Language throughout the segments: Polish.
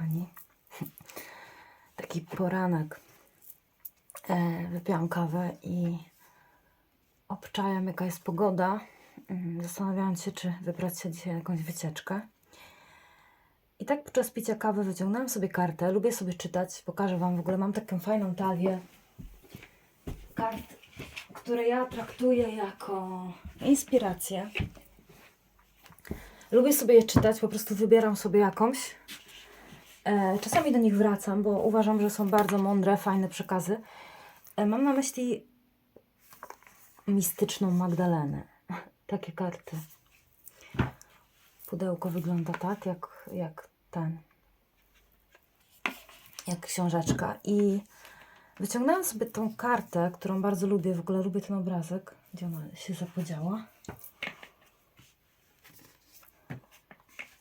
kochani. Taki poranek. E, wypiłam kawę i obczajam, jaka jest pogoda. Mm, Zastanawiałam się, czy wybrać się dzisiaj na jakąś wycieczkę. I tak podczas picia kawy wyciągnęłam sobie kartę. Lubię sobie czytać. Pokażę Wam w ogóle. Mam taką fajną talię kart, które ja traktuję jako inspirację. Lubię sobie je czytać, po prostu wybieram sobie jakąś. E, czasami do nich wracam, bo uważam, że są bardzo mądre, fajne przekazy. E, mam na myśli mistyczną Magdalenę. Takie karty. Pudełko wygląda tak, jak, jak ten. Jak książeczka. I wyciągnęłam sobie tą kartę, którą bardzo lubię. W ogóle lubię ten obrazek. Gdzie ona się zapodziała?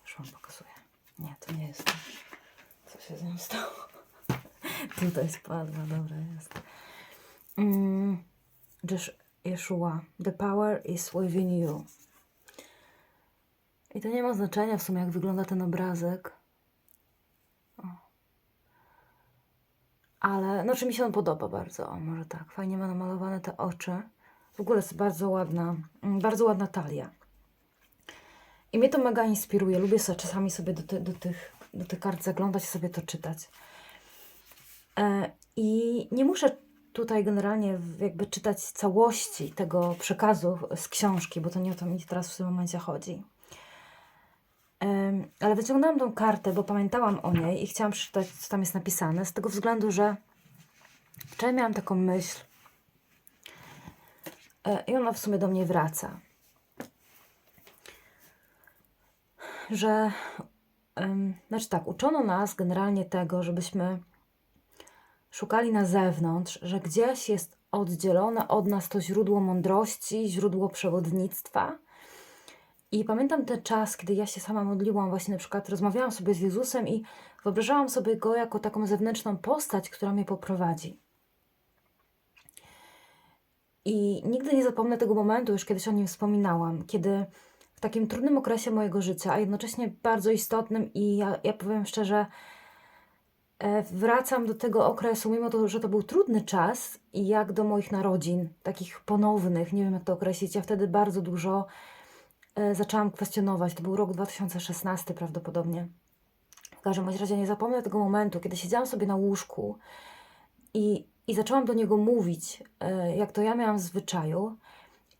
Już wam pokazuję. Nie, to nie jest się z nią stało? Tutaj spadła, dobra jest. Mm, Yeshua. The power is within you. I to nie ma znaczenia w sumie, jak wygląda ten obrazek. Ale, no, czy mi się on podoba bardzo. O, może tak. Fajnie ma namalowane te oczy. W ogóle jest bardzo ładna, mm, bardzo ładna talia. I mnie to mega inspiruje. Lubię sobie czasami sobie do, ty, do, tych, do tych kart zaglądać i sobie to czytać. E, I nie muszę tutaj generalnie jakby czytać całości tego przekazu z książki, bo to nie o to mi teraz w tym momencie chodzi. Ale wyciągnęłam tą kartę, bo pamiętałam o niej i chciałam przeczytać, co tam jest napisane, z tego względu, że wczoraj miałam taką myśl e, i ona w sumie do mnie wraca. Że, znaczy tak, uczono nas generalnie tego, żebyśmy szukali na zewnątrz, że gdzieś jest oddzielone od nas to źródło mądrości, źródło przewodnictwa. I pamiętam ten czas, kiedy ja się sama modliłam, właśnie na przykład rozmawiałam sobie z Jezusem i wyobrażałam sobie go jako taką zewnętrzną postać, która mnie poprowadzi. I nigdy nie zapomnę tego momentu, już kiedyś o nim wspominałam, kiedy w takim trudnym okresie mojego życia, a jednocześnie bardzo istotnym, i ja, ja powiem szczerze, e, wracam do tego okresu, mimo to, że to był trudny czas, i jak do moich narodzin, takich ponownych, nie wiem jak to określić, ja wtedy bardzo dużo e, zaczęłam kwestionować. To był rok 2016 prawdopodobnie. W każdym razie nie zapomnę tego momentu, kiedy siedziałam sobie na łóżku i, i zaczęłam do niego mówić, e, jak to ja miałam w zwyczaju,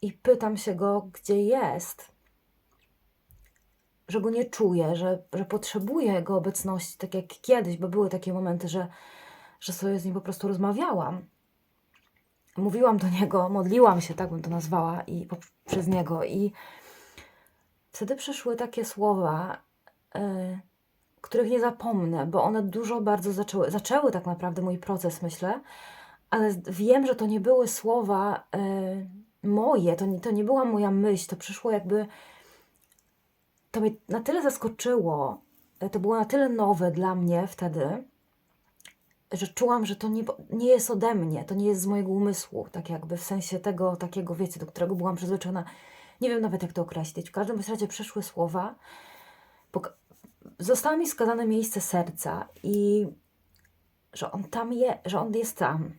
i pytam się go, gdzie jest. Że go nie czuję, że, że potrzebuję jego obecności, tak jak kiedyś, bo były takie momenty, że, że sobie z nim po prostu rozmawiałam. Mówiłam do niego, modliłam się, tak bym to nazwała, i przez niego. I wtedy przyszły takie słowa, y, których nie zapomnę, bo one dużo bardzo zaczęły, zaczęły tak naprawdę mój proces, myślę, ale wiem, że to nie były słowa y, moje, to nie, to nie była moja myśl, to przyszło jakby, to mnie na tyle zaskoczyło, y, to było na tyle nowe dla mnie wtedy, że czułam, że to nie, nie jest ode mnie, to nie jest z mojego umysłu, tak jakby w sensie tego takiego, wiecie, do którego byłam przyzwyczajona. Nie wiem nawet, jak to określić. W każdym razie przyszły słowa, zostało mi wskazane miejsce serca i że on tam jest, że on jest tam.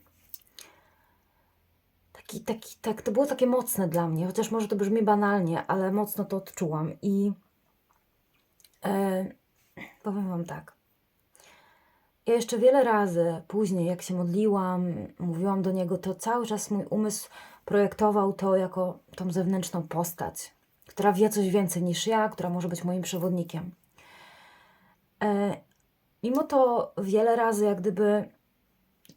Taki, taki, tak, to było takie mocne dla mnie, chociaż może to brzmi banalnie, ale mocno to odczułam i e, powiem Wam tak. Ja jeszcze wiele razy później, jak się modliłam, mówiłam do niego, to cały czas mój umysł projektował to jako tą zewnętrzną postać, która wie coś więcej niż ja, która może być moim przewodnikiem. E, mimo to wiele razy, jak gdyby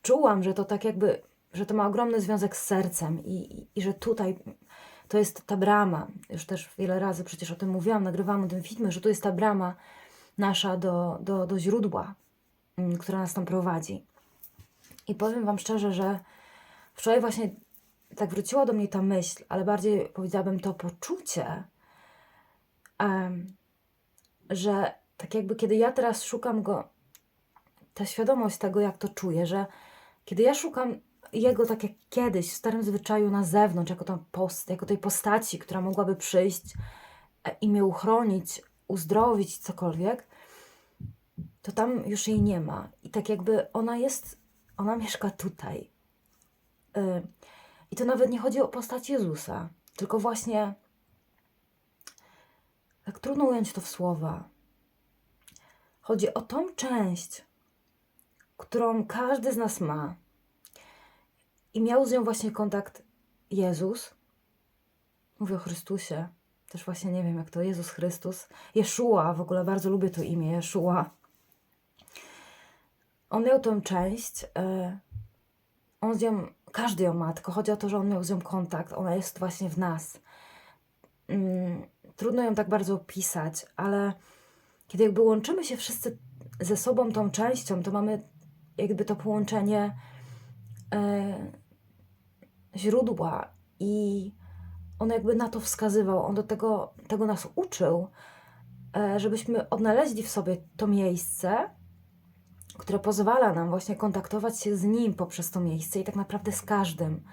czułam, że to tak jakby, że to ma ogromny związek z sercem i, i, i że tutaj to jest ta brama. Już też wiele razy przecież o tym mówiłam, nagrywałam o tym filmie, że tu jest ta brama nasza do, do, do źródła, mm, która nas tam prowadzi. I powiem Wam szczerze, że wczoraj właśnie tak wróciła do mnie ta myśl, ale bardziej powiedziałabym to poczucie, że tak jakby kiedy ja teraz szukam go, ta świadomość tego, jak to czuję, że kiedy ja szukam jego tak jak kiedyś, w starym zwyczaju na zewnątrz, jako, tą post, jako tej postaci, która mogłaby przyjść e, i mnie uchronić, uzdrowić, cokolwiek, to tam już jej nie ma. I tak jakby ona jest, ona mieszka tutaj. Y, I to nawet nie chodzi o postać Jezusa, tylko właśnie tak trudno ująć to w słowa. Chodzi o tą część, którą każdy z nas ma. I miał z nią właśnie kontakt Jezus. Mówię o Chrystusie. Też właśnie nie wiem, jak to Jezus Chrystus. Jeszua, w ogóle bardzo lubię to imię, Jeszua. On miał tą część. e, On z nią, każdy ją ma, tylko chodzi o to, że on miał z nią kontakt. Ona jest właśnie w nas. Mm, Trudno ją tak bardzo opisać, ale kiedy jakby łączymy się wszyscy ze sobą tą częścią, to mamy jakby to połączenie e, źródła i on jakby na to wskazywał, on do tego, tego nas uczył, e, żebyśmy odnaleźli w sobie to miejsce, które pozwala nam właśnie kontaktować się z nim poprzez to miejsce i tak naprawdę z każdym,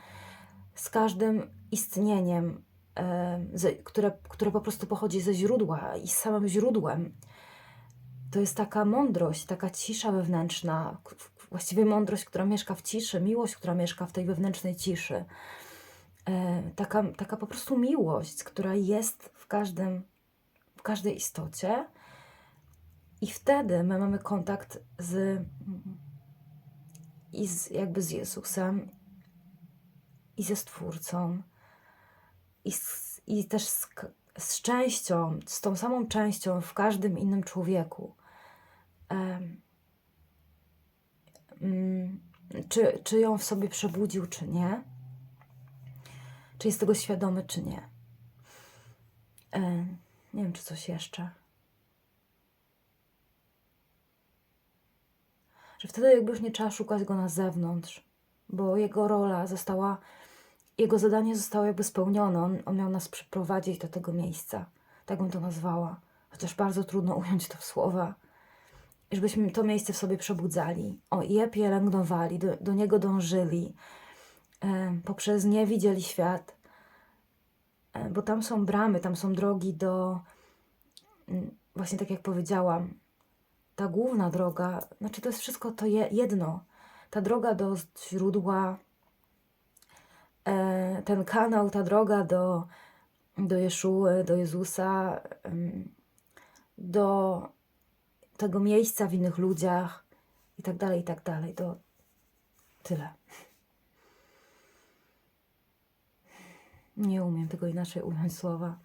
z każdym istnieniem, e, które, które po prostu pochodzi ze źródła i z samym źródłem. To jest taka mądrość, taka cisza wewnętrzna, właściwie mądrość, która mieszka w ciszy, miłość, która mieszka w tej wewnętrznej ciszy. E, taka, taka po prostu miłość, która jest w każdym, w każdej istocie. I wtedy my mamy kontakt z, i z, jakby z Jezusem, i ze Stwórcą, i, z, i też z, z częścią, z tą samą częścią w każdym innym człowieku. Mm, czy, czy ją w sobie przebudził, czy nie? Czy jest tego świadomy, czy nie? E, nie wiem, czy coś jeszcze. Że wtedy jakby już nie trzeba szukać go na zewnątrz, bo jego rola została, jego zadanie zostało jakby spełnione. On, on miał nas przyprowadzić do tego miejsca. Tak bym to nazwała. Chociaż bardzo trudno ująć to w słowa. Żebyśmy to miejsce w sobie przebudzali, o je pielęgnowali, do, do niego dążyli, e, poprzez nie widzieli świat, e, bo tam są bramy, tam są drogi do, mm, właśnie tak jak powiedziałam, ta główna droga, znaczy to jest wszystko to je, jedno. Ta droga do źródła, e, ten kanał, ta droga do, do Jeszuły, do Jezusa, do tego miejsca w innych ludziach i tak dalej, i tak dalej. To tyle. Nie umiem tego inaczej ująć słowa.